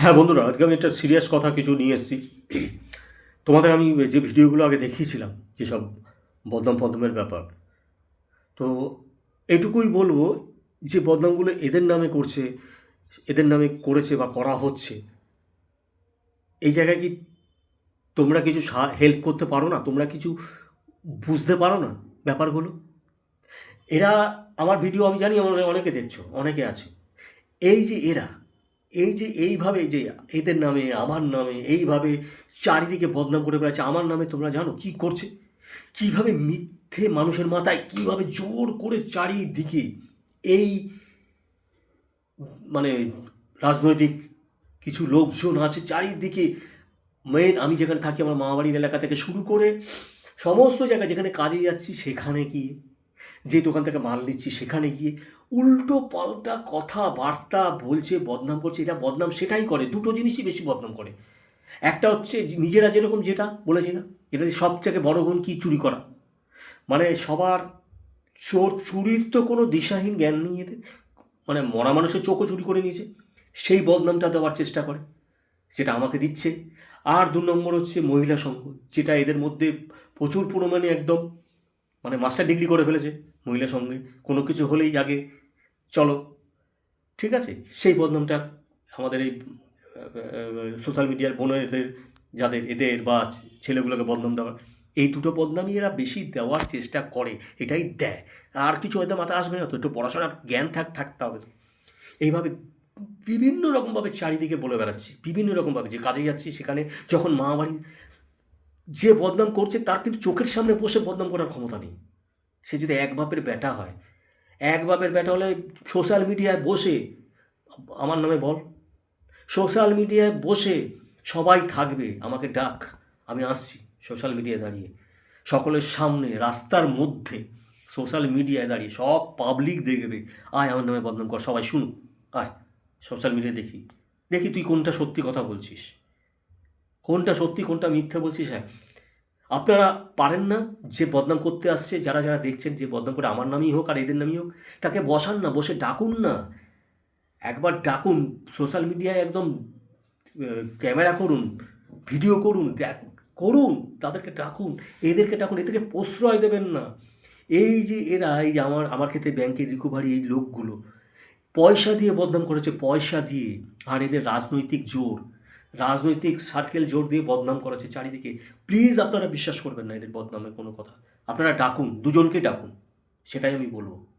হ্যাঁ বন্ধুরা, আজকে আমি একটা সিরিয়াস কথা কিছু নিয়ে এসেছি। তোমাদের আমি যে ভিডিওগুলো আগে দেখিয়েছিলাম যেসব বদনাম ফদনামের ব্যাপার, তো এটুকুই বলব যে বদনামগুলো এদের নামে করছে, এদের নামে করেছে বা করা হচ্ছে, এই জায়গায় কি তোমরা কিছু হেল্প করতে পারো না? তোমরা কিছু বুঝতে পারো না ব্যাপারগুলো? এরা, আমার ভিডিও আমি জানি, আমার অনেকে দেখছ, অনেকে আছে। এই যে এরা এই যে, এইভাবে যে, এদের নামে, আমার নামে, এইভাবে চারিদিকে বদনাম করে বেড়াচ্ছে, আমার নামে তোমরা জানো কি করছে? কীভাবে মিথ্যে মানুষের মাথায়, কীভাবে জোর করে চারিদিকে এই মানে রাজনৈতিক কিছু লোকজন আছে, চারিদিকে মেন আমি যেখানে থাকি, আমার মামাবাড়ির এলাকা থেকে শুরু করে সমস্ত জায়গায় যেখানে কাজে যাচ্ছি, সেখানে গিয়ে যে দোকান থেকে মাল নিচ্ছি সেখানে গিয়ে উল্টো পাল্টা কথাবার্তা বলছে, বদনাম করছে, এটা বদনাম সেটাই করে, দুটো জিনিসই বেশি বদনাম করে। একটা হচ্ছে নিজেরা যেরকম যেটা বলেছি না, এটা সবথেকে বড় গুণ কি চুরি করা। মানে সবার চোর, চুরির তো কোনো দিশাহীন জ্ঞান নেই এদের। মানে মরা মানুষের চোখও চুরি করে নিয়েছে, সেই বদনামটা দেওয়ার চেষ্টা করে সেটা আমাকে দিচ্ছে। আর দু নম্বর হচ্ছে মহিলা সংঘ, যেটা এদের মধ্যে প্রচুর পরিমাণে একদম মানে মাস্টার ডিগ্রি করে ফেলেছে মহিলা সঙ্গে। কোনো কিছু হলেই আগে চলো। ঠিক আছে? সেই বদনামটা আমাদের এই সোশ্যাল মিডিয়ার বোনেদের, যাদের এদের বা ছেলেগুলোকে বদনাম দেওয়ার, এই দুটো বদনামই এরা বেশি দেওয়ার চেষ্টা করে, এটাই দেয়। আর কিছু হয়তো মাথা আসবে না তো একটু পড়াশোনার জ্ঞান থাক, থাকতে হবে। এইভাবে বিভিন্ন রকমভাবে চারিদিকে বলে বেড়াচ্ছি, বিভিন্ন রকমভাবে। যে কাজে যাচ্ছি সেখানে যখন মা বাড়ি যে বদনাম করছে, তার কিন্তু চোখের সামনে বসে বদনাম করার ক্ষমতা নেই। সে যদি এক বাপের ব্যাটা হয়, এক বাপের ব্যাটা হলে সোশ্যাল মিডিয়ায় বসে, আমার নামে বল। সোশ্যাল মিডিয়ায় বসে সবাই থাকবে, আমাকে ডাক, আমি আসছি সোশ্যাল মিডিয়ায় দাঁড়িয়ে। সকলের সামনে, রাস্তার মধ্যে সোশ্যাল মিডিয়ায় দাঁড়িয়ে সব পাবলিক দেখবে, আয় আমার নামে বদনাম কর, সবাই শুনুক আয় সোশ্যাল মিডিয়া দেখি। দেখি তুই কোনটা সত্যি কথা বলছিস? কোনটা সত্যি, কোনটা মিথ্যা বলছিস? হ্যাঁ আপনারা পারেন না যে বদনাম করতে আসছে, যারা যারা দেখছেন যে বদনাম করে আমার নামই হোক আর এদের নামই হোক, তাকে বসান না, বসে ডাকুন না। একবার ডাকুন, সোশ্যাল মিডিয়ায় একদম ক্যামেরা করুন, ভিডিও করুন করুন, তাদেরকে ডাকুন, এদেরকে ডাকুন, এদেরকে প্রশ্রয় দেবেন না। এই যে এরা, এই আমার আমার ক্ষেত্রে ব্যাংকের রিকভারি এই লোকগুলো, পয়সা দিয়ে বদনাম করেছে, পয়সা দিয়ে, আর এদের রাজনৈতিক জোর। রাজনৈতিক সার্কেল জোর দিয়ে বদনাম করা হচ্ছে চারিদিকে। প্লিজ আপনারা বিশ্বাস করবেন না এদের বদনামের কোনো কথা। আপনারা ডাকুন, দুজনকে ডাকুন, সেটাই আমি বলব।